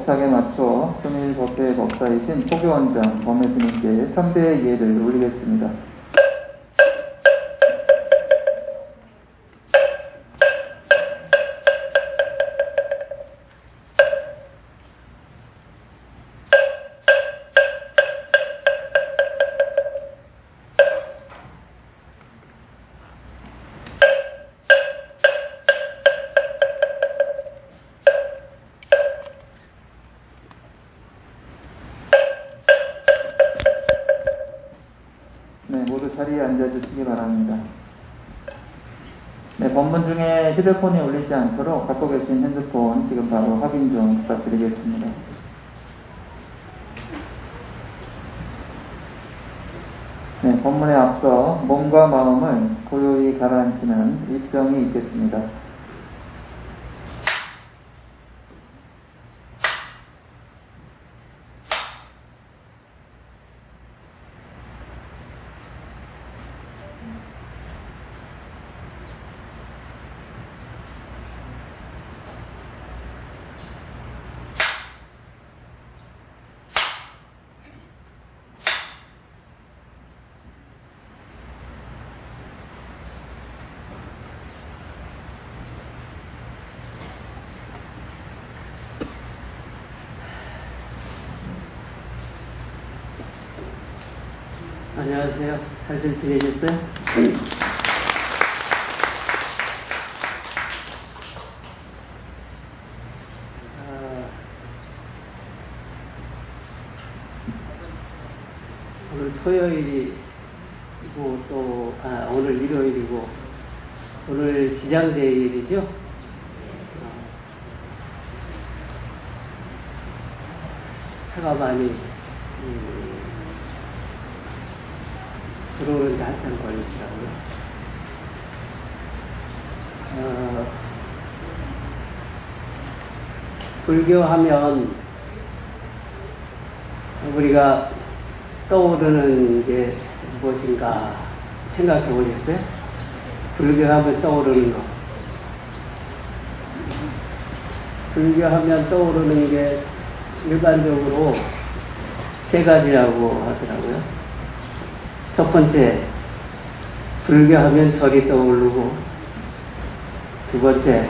목탁에 맞춰 수밀법회 법사이신 포교원장 범혜스님께 3배의 예를 올리겠습니다. 자리에 앉아주시기 바랍니다. 네, 법문 중에 휴대폰이 울리지 않도록 갖고 계신 핸드폰 지금 바로 확인 좀 부탁드리겠습니다. 네, 법문에 앞서 몸과 마음을 고요히 가라앉히는 입정이 있겠습니다. 안녕하세요. 잘들 지내셨어요? 아, 오늘 토요일이고 또 아, 오늘 일요일이고 오늘 지장제일이죠? 어, 차가 많이 음, 들어오는데 한참 걸리더라고요. 어, 불교하면 우리가 떠오르는 게 무엇인가 생각해 보셨어요? 불교하면 떠오르는 거. 불교하면 떠오르는 게 일반적으로 세 가지라고 하더라고요. 첫 번째, 불교하면 절이 떠오르고, 두 번째,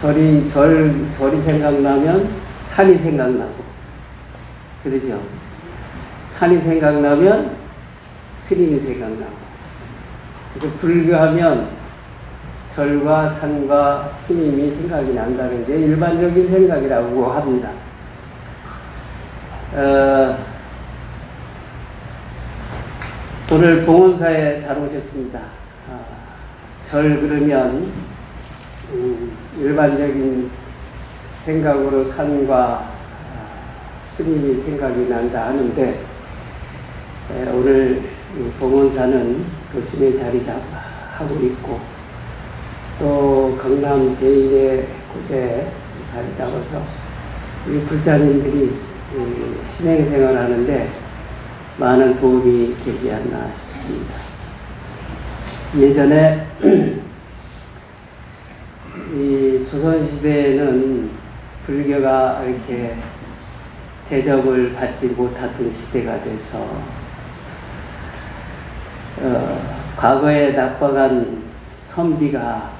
절이, 절, 절이 생각나면 산이 생각나고, 그러죠? 산이 생각나면 스님이 생각나고. 그래서 불교하면 절과 산과 스님이 생각이 난다는 게 일반적인 생각이라고 합니다. 어, 오늘 봉원사에 잘 오셨습니다. 아, 절 그러면 음, 일반적인 생각으로 산과 아, 스님이 생각이 난다 하는데 에, 오늘 이 봉원사는 도심에 자리 잡고 있고 또 강남 제1의 곳에 자리 잡아서 우리 불자님들이 이 신행생활 하는데 많은 도움이 되지 않나 싶습니다. 예전에 이 조선시대에는 불교가 이렇게 대접을 받지 못하던 시대가 돼서 어, 과거에 낙방한 선비가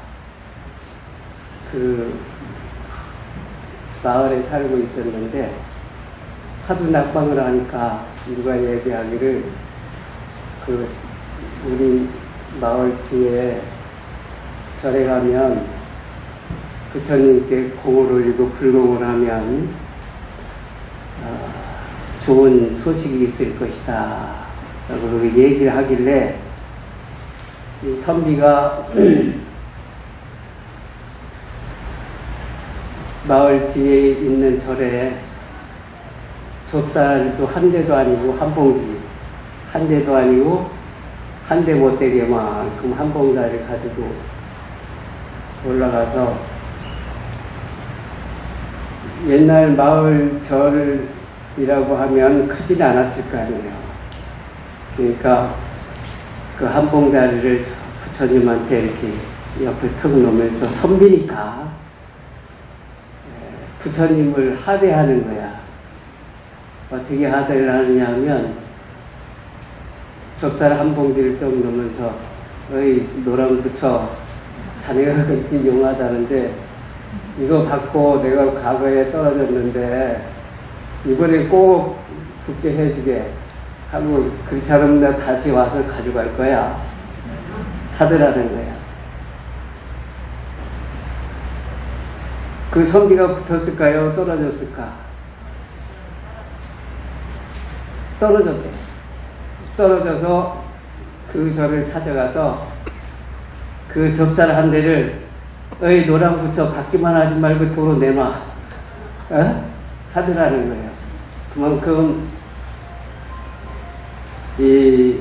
그 마을에 살고 있었는데 하도 낙방을 하니까 누가 얘기하기를 그 우리 마을 뒤에 절에 가면 부처님께 공을 올리고 불공을 하면 어, 좋은 소식이 있을 것이다 라고 얘기를 하길래 이 선비가 마을 뒤에 있는 절에 좁쌀도 한 대도 아니고 한 봉지, 한 대도 아니고 한 대 못 되게만큼 한 봉다리를 가지고 올라가서 옛날 마을 절이라고 하면 크진 않았을 거 아니에요. 그러니까 그 한 봉다리를 부처님한테 이렇게 옆에 턱 놓으면서 선비니까 부처님을 하대하는 거야. 어떻게 하대를 하느냐 하면 좁쌀 한 봉지를 떡 넣으면서 어이 노랑 부처 자네가 그렇게 용하다는데 이거 갖고 내가 과거에 떨어졌는데 이번에 꼭 붙게 해주게 하고 그렇지 않으면 나 다시 와서 가져갈 거야 하더라는 거야 그 선비가 붙었을까요? 떨어졌을까? 떨어졌대 떨어져서 그 절을 찾아가서 그 접살 한 대를 어이 노랑 붙여 받기만 하지 말고 도로 내놔 어? 하더라는 거예요. 그만큼 이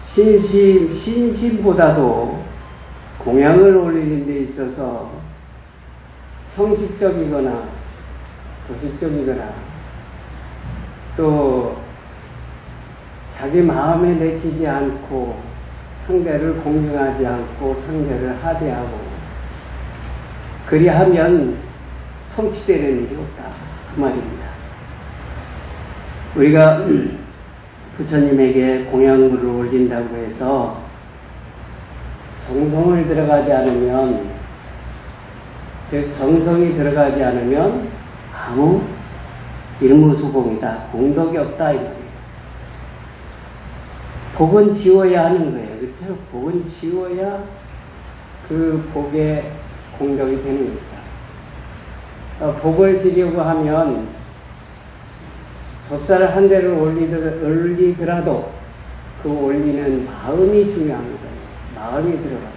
신심 신심보다도 공양을 올리는 데 있어서 형식적이거나 도식적이거나 또 자기 마음에 내키지 않고 상대를 공경하지 않고 상대를 하대하고 그리하면 성취되는 일이 없다 그 말입니다. 우리가 부처님에게 공양물을 올린다고 해서 정성을 들어가지 않으면 즉 정성이 들어가지 않으면 아무 일무수공이다 공덕이 없다 이 말이에요. 복은 지워야 하는 거예요. 그렇죠? 복은 지워야 그 복의 공덕이 되는 것이다. 어, 복을 지려고 하면 접사를 한 대를 올리더, 올리더라도 그 올리는 마음이 중요한 거예요. 마음이 들어가요.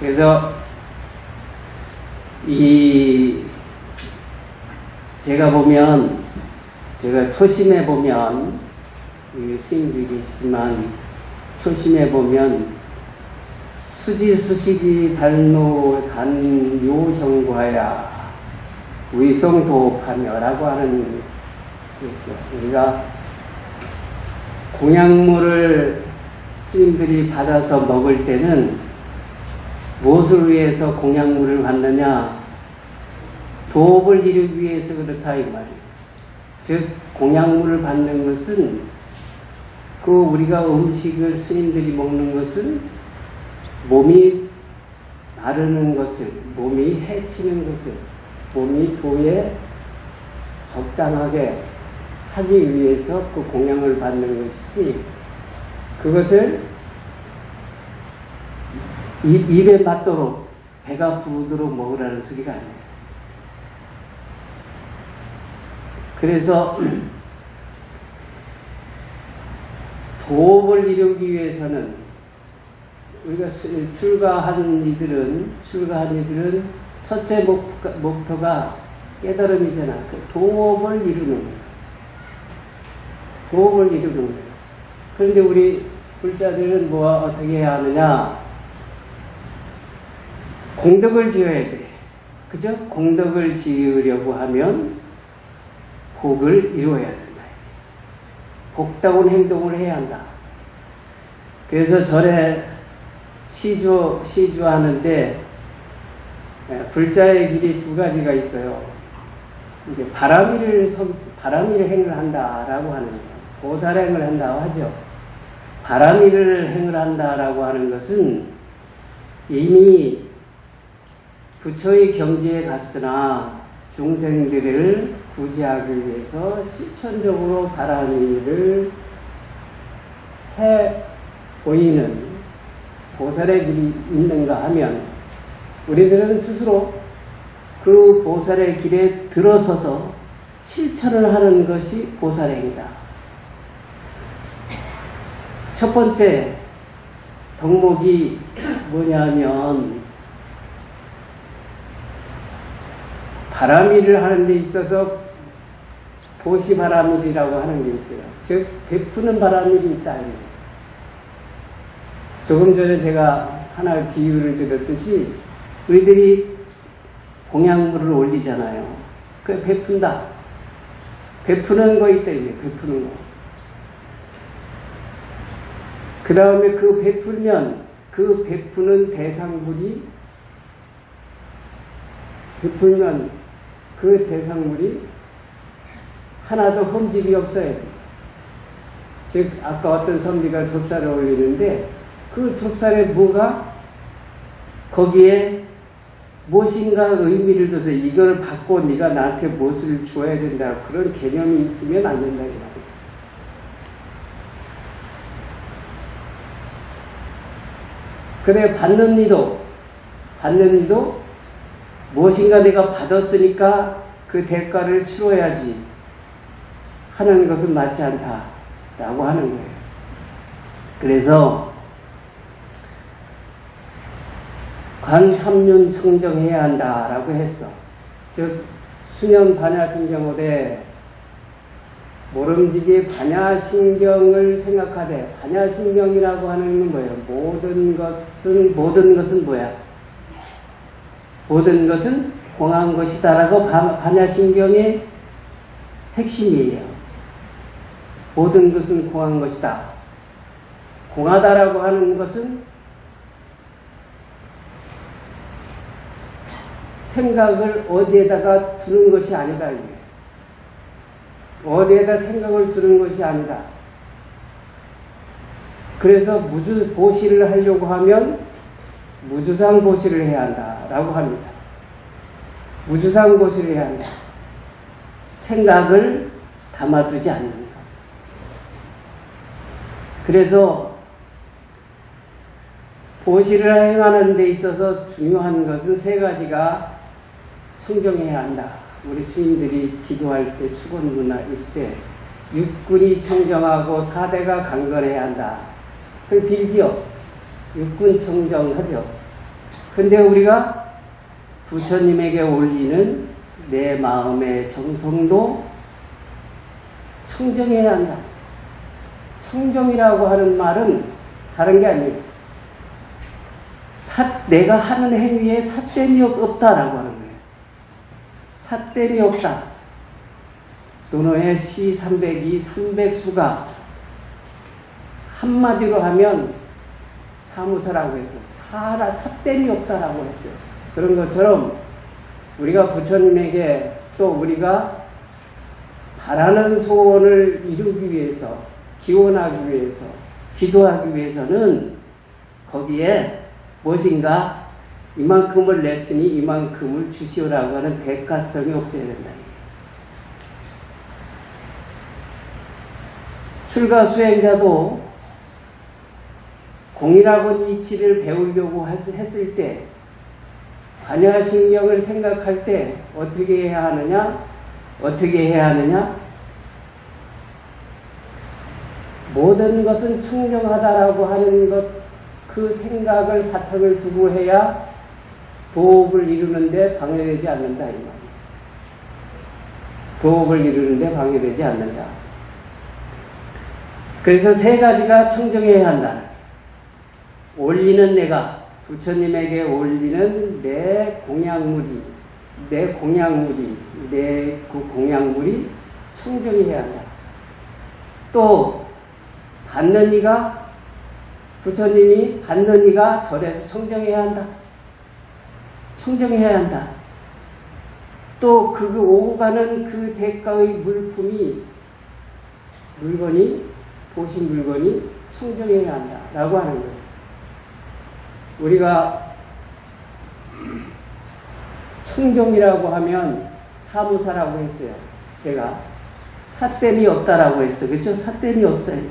그래서 이 제가 보면 제가 초심에 보면 이 스님들이지만 초심에 보면 수지 수식이 달노 단요형과야 위성도파녀라고 하는 게 있어요. 우리가 공약물을 스님들이 받아서 먹을 때는 무엇을 위해서 공약물을 받느냐? 도업을 이루기 위해서 그렇다 이 말이에요. 즉 공약물을 받는 것은 그 우리가 음식을 스님들이 먹는 것은 몸이 마르는 것을 몸이 해치는 것을 몸이 도에 적당하게 하기 위해서 그 공양을 받는 것이지 그것을 입, 입에 맞도록 배가 부르도록 먹으라는 소리가 아니에요. 그래서 도업을 이루기 위해서는 우리가 스- 출가한 이들은 출가한 이들은 첫째 목표가, 깨달음이잖아. 그 도업을 이루는 거야. 도업을 이루는 거야. 그런데 우리 불자들은 뭐 어떻게 해야 하느냐? 공덕을 지어야 돼. 그죠? 공덕을 지으려고 하면 복을 이루어야 된다. 복다운 행동을 해야 한다. 그래서 절에 시주, 시주하는데 예, 불자의 길이 두 가지가 있어요. 이제 바람이를, 선- 바람이를 행을 한다라고 하는 거예요. 보살행을 한다고 하죠. 바람이를 행을 한다라고 하는 것은 이미 부처의 경지에 갔으나 중생들을 구제하기 위해서 실천적으로 바람이를 해 보이는 보살의 길이 있는가 하면 우리들은 스스로 그 보살의 길에 들어서서 실천을 하는 것이 보살행이다. 첫 번째 덕목이 뭐냐면 바람일을 하는 데 있어서 보시 바람일이라고 하는 게 있어요. 즉 베푸는 바람일이 있다. 조금 전에 제가 하나 비유를 드렸듯이 우리들이 공양물을 올리잖아요. 그 베푼다. 베푸는 거 있다. 이게 베푸는 거. 그 다음에 그 베풀면 그 베푸는 대상물이 베풀면 그 대상물이 하나도 흠집이 없어야 돼. 즉, 아까 어떤 선비가 좁쌀을 올리는데 그 좁쌀에 뭐가 거기에 무엇인가 의미를 둬서 이걸 받고 네가 나한테 무엇을 주어야 된다. 그런 개념이 있으면 안 된다. 이 말이야. 그래 받는 이도 받는 이도 무엇인가 내가 받았으니까 그 대가를 치러야지 하는 것은 맞지 않다라고 하는 거예요. 그래서 관 3년 청정해야 한다라고 했어. 즉 수년 반야신경을에 모름지기 반야신경을 생각하되 반야신경이라고 하는 거예요. 모든 것은 모든 것은 뭐야? 모든 것은 공한 것이다라고 반- 반야신경의 핵심이에요. 모든 것은 공한 것이다. 공하다라고 하는 것은 생각을 어디에다가 두는 것이 아니다. 어디에다 생각을 두는 것이 아니다. 그래서 무주 보시를 하려고 하면 무주상 보시를 해야 한다 라고 합니다. 무주상 보시를 해야 한다. 생각을 담아두지 않는 것. 그래서 보시를 행하는 데 있어서 중요한 것은 세 가지가 청정해야 한다. 우리 스님들이 기도할 때, 축원 문화 일 때, 육군이 청정하고 사대가 강건해야 한다. 그 빌지요. 육군 청정하죠. 근데 우리가 부처님에게 올리는 내 마음의 정성도 청정해야 한다. 청정이라고 하는 말은 다른 게 아니에요. 사, 내가 하는 행위에 삿됨이 없다라고 하는 거예요. 삿됨이 없다. 노노의 시 300이 300수가 한마디로 하면 사무사라고 해서 사라 삿됨이 없다라고 했어요. 그런 것처럼 우리가 부처님에게 또 우리가 바라는 소원을 이루기 위해서 기원하기 위해서 기도하기 위해서는 거기에 무엇인가 이만큼을 냈으니 이만큼을 주시오라고 하는 대가성이 없어야 된다. 출가 수행자도 공이라고 이치를 배우려고 했- 했을 때 관야신경을 생각할 때 어떻게 해야 하느냐? 어떻게 해야 하느냐? 모든 것은 청정하다라고 하는 것 그 생각을 바탕을 두고 해야 도업을 이루는데 방해되지 않는다 이. 도업을 이루는데 방해되지 않는다. 그래서 세 가지가 청정해야 한다. 올리는 내가 부처님에게 올리는 내 공양물이 내 공양물이 내 그 공양물이 청정해야 한다. 또 받는 이가 부처님이 받는 이가 절에서 청정해야 한다. 청정해야 한다. 또 그 오고 가는 그 대가의 물품이 물건이 보신 물건이 청정해야 한다 라고 하는 거예요. 우리가 청정이라고 하면 사무사라고 했어요. 제가 삿됨이 없다라고 했어. 그렇죠? 삿됨이 없어야 돼.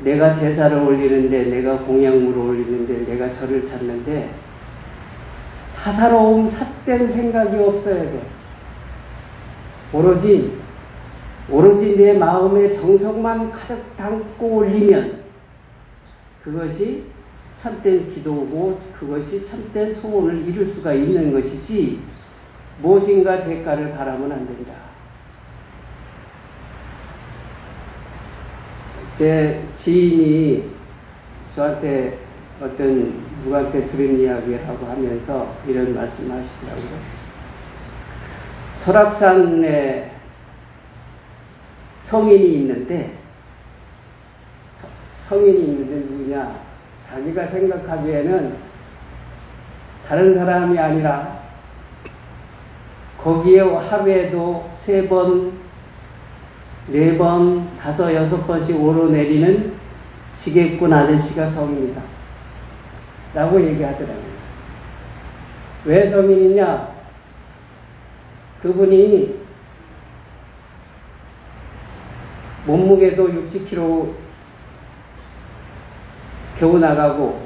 내가 제사를 올리는데, 내가 공양물을 올리는데, 내가 절을 찾는데, 사사로움, 삿된 생각이 없어야 돼. 오로지, 오로지 내 마음의 정성만 가득 담고 올리면, 그것이 참된 기도고, 그것이 참된 소원을 이룰 수가 있는 것이지, 무엇인가 대가를 바라면 안 된다. 제 지인이 저한테 어떤 누구한테 들은 이야기라고 하면서 이런 말씀 하시더라고요. 설악산에 성인이 있는데, 서- 성인이 있는데 누구냐? 자기가 생각하기에는 다른 사람이 아니라 거기에 하루에도 세 번, 네 번, 다섯, 여섯 번씩 오르내리는 지게꾼 아저씨가 성입니다. 라고 얘기하더라고요. 왜 성인이냐? 그분이 몸무게도 60kg 겨우 나가고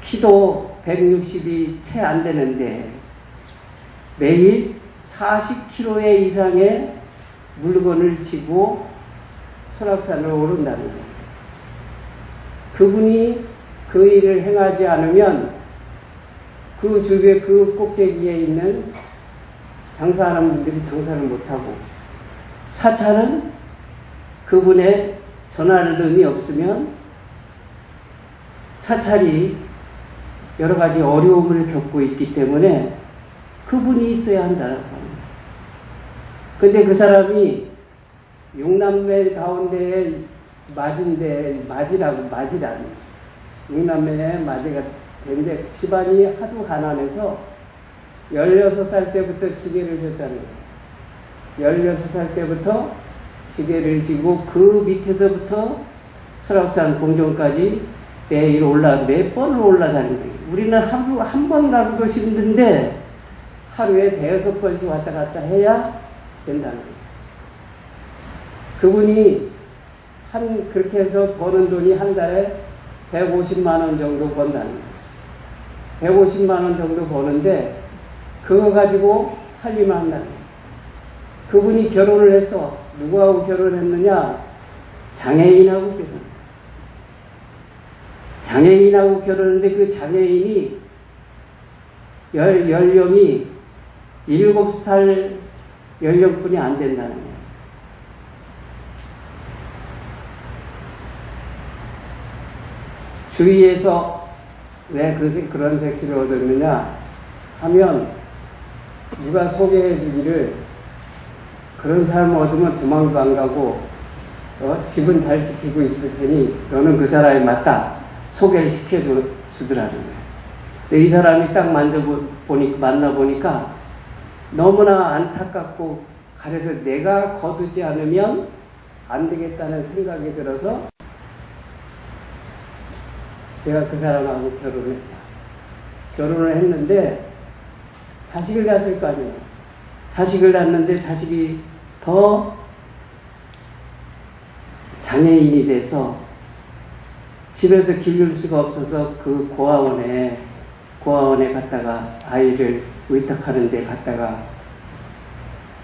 키도 160이 채 안 되는데 매일 40kg 이상의 물건을 지고 설악산을 오른다는 거예요. 그분이 그 일을 행하지 않으면 그 주변 그 꼭대기에 있는 장사하는 분들이 장사를 못하고 사찰은 그분의 전화름이 없으면 사찰이 여러 가지 어려움을 겪고 있기 때문에 그분이 있어야 한다는 겁니다. 근데 그 사람이 육남매 가운데 맞은데 맞이라고 맞이라니 육남매의 맞이가 된데 집안이 하도 가난해서 16살 때부터 지게를 졌다는 거예요. 16살 때부터 지게를 지고 그 밑에서부터 설악산 공정까지 매일 올라, 몇 번을 올라가는 거예요. 우리는 하루 한 번 가기도 힘든데 하루에 대여섯 번씩 왔다 갔다 해야 된다는 거예요. 그분이 한, 그렇게 해서 버는 돈이 한 달에 150만 원 정도 번다는 거예요. 150만 원 정도 버는데 그거 가지고 살림을 한다는 거예요. 그분이 결혼을 해서 누구하고 결혼했느냐? 장애인하고 결혼. 장애인하고 결혼했는데 그 장애인이 열, 연령이 7살 연령뿐이 안 된다는 거예요. 주위에서 왜 그, 그런 색시를 얻었느냐 하면 누가 소개해 주기를 그런 사람 얻으면 도망도 안 가고 어, 집은 잘 지키고 있을 테니 너는 그 사람이 맞다 소개를 시켜주, 주더라는 거예요. 근데 이 사람이 딱 만져보니, 만나보니까 너무나 안타깝고 그래서 내가 거두지 않으면 안 되겠다는 생각이 들어서 내가 그 사람하고 결혼했다. 결혼을 했는데 자식을 낳았을 거 아니에요. 자식을 낳았는데 자식이 더 장애인이 돼서 집에서 기를 수가 없어서 그 고아원에 고아원에 갔다가 아이를 의탁하는 데 갔다가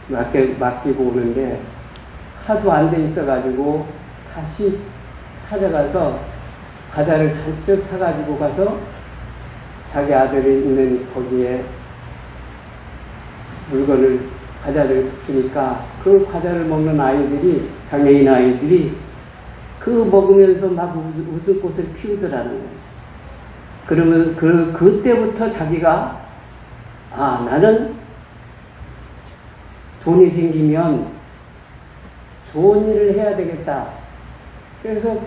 맡겨, 맡기고 오는데 하도 안 돼 있어가지고 다시 찾아가서 과자를 잔뜩 사가지고 가서 자기 아들이 있는 거기에 물건을 과자를 주니까 그 과자를 먹는 아이들이 장애인 아이들이 그 먹으면서 막 웃- 웃음꽃을 피우더라는 거예요. 그러면 그 그때부터 자기가 아 나는 돈이 생기면 좋은 일을 해야 되겠다. 그래서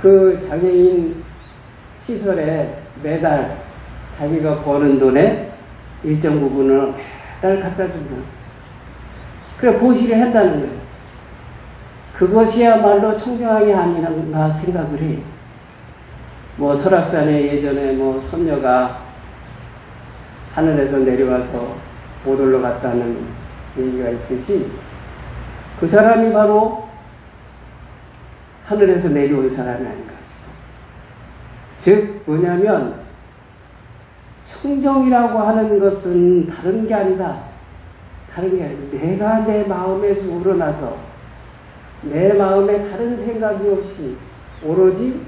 그 장애인 시설에 매달 자기가 버는 돈의 일정 부분을 매달 갖다 준다. 그래 보시를 한다는 거예요. 그것이야말로 청정함이 아니란가 생각을 해요. 뭐 설악산에 예전에 뭐 선녀가 하늘에서 내려와서 못 올라갔다는 얘기가 있듯이 그 사람이 바로 하늘에서 내려온 사람이 아닌가 싶어. 즉 뭐냐면 청정이라고 하는 것은 다른 게 아니다. 다른 게 아니다. 내가 내 마음에서 우러나서 내 마음에 다른 생각이 없이 오로지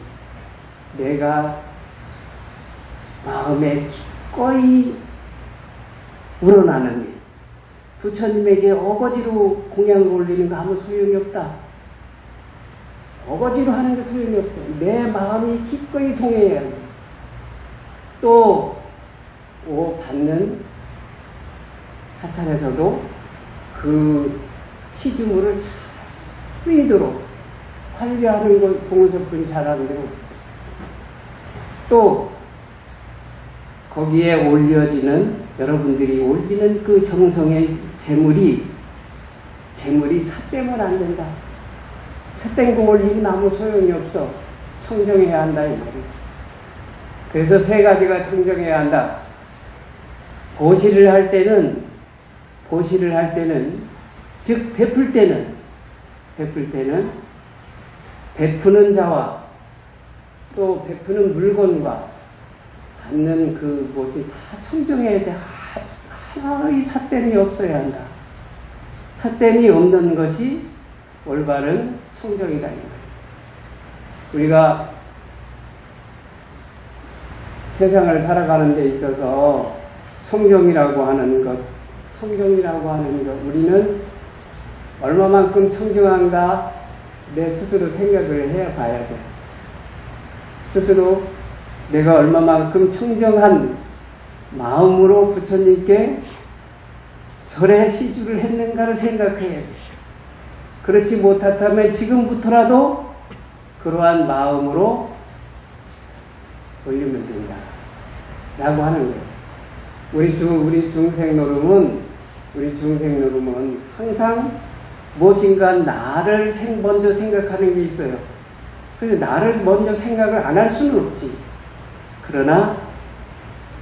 내가 마음에 기꺼이 우러나는 일. 부처님에게 어거지로 공양을 올리는 거 아무 소용이 없다. 어거지로 하는 게 소용이 없다. 내 마음이 기꺼이 동해야 한다. 또, 오, 받는 사찰에서도 그 시주물을 잘 쓰이도록 관리하는 것 봉사꾼이 잘하는 데가. 또 거기에 올려지는 여러분들이 올리는 그 정성의 재물이 재물이 삿되면 안 된다. 삿된 거 올리면 아무 소용이 없어. 청정해야 한다 이 말이에요. 그래서 세 가지가 청정해야 한다. 보시를 할 때는 보시를 할 때는 즉 베풀 때는 베풀 때는 베푸는 자와 또 베푸는 물건과 받는 그 뭐지 다 청정해야 돼. 하- 하나의 삿됨이 없어야 한다. 삿됨이 없는 것이 올바른 청정이다. 우리가 세상을 살아가는 데 있어서 청정이라고 하는 것, 청정이라고 하는 것, 우리는 얼마만큼 청정한가 내 스스로 생각을 해 봐야 돼. 스스로 내가 얼마만큼 청정한 마음으로 부처님께 절에 시주를 했는가를 생각해야 돼. 그렇지 못하다면 지금부터라도 그러한 마음으로 올리면 된다. 라고 하는 거예요. 우리 중, 우리 중생 노름은, 우리 중생 노름은 항상 무엇인가 나를 생, 먼저 생각하는 게 있어요. 그래서 나를 먼저 생각을 안 할 수는 없지. 그러나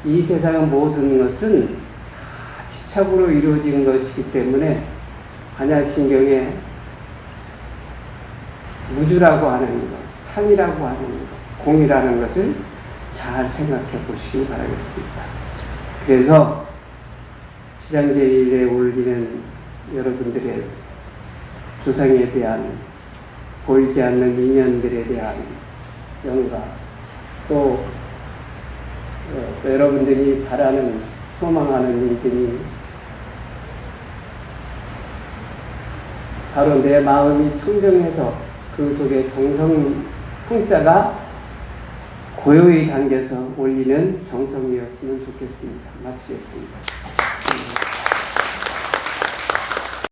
이 세상의 모든 것은 다 집착으로 이루어진 것이기 때문에 반야신경에 무주라고 하는 것, 상이라고 하는 것, 공이라는 것을 잘 생각해 보시기 바라겠습니다. 그래서 지장제일에 올리는 여러분들의 조상에 대한 보이지 않는 인연들에 대한 영감, 또, 어, 또 여러분들이 바라는, 소망하는 일들이 바로 내 마음이 청정해서 그 속에 정성, 성자가 고요히 담겨서 올리는 정성이었으면 좋겠습니다. 마치겠습니다.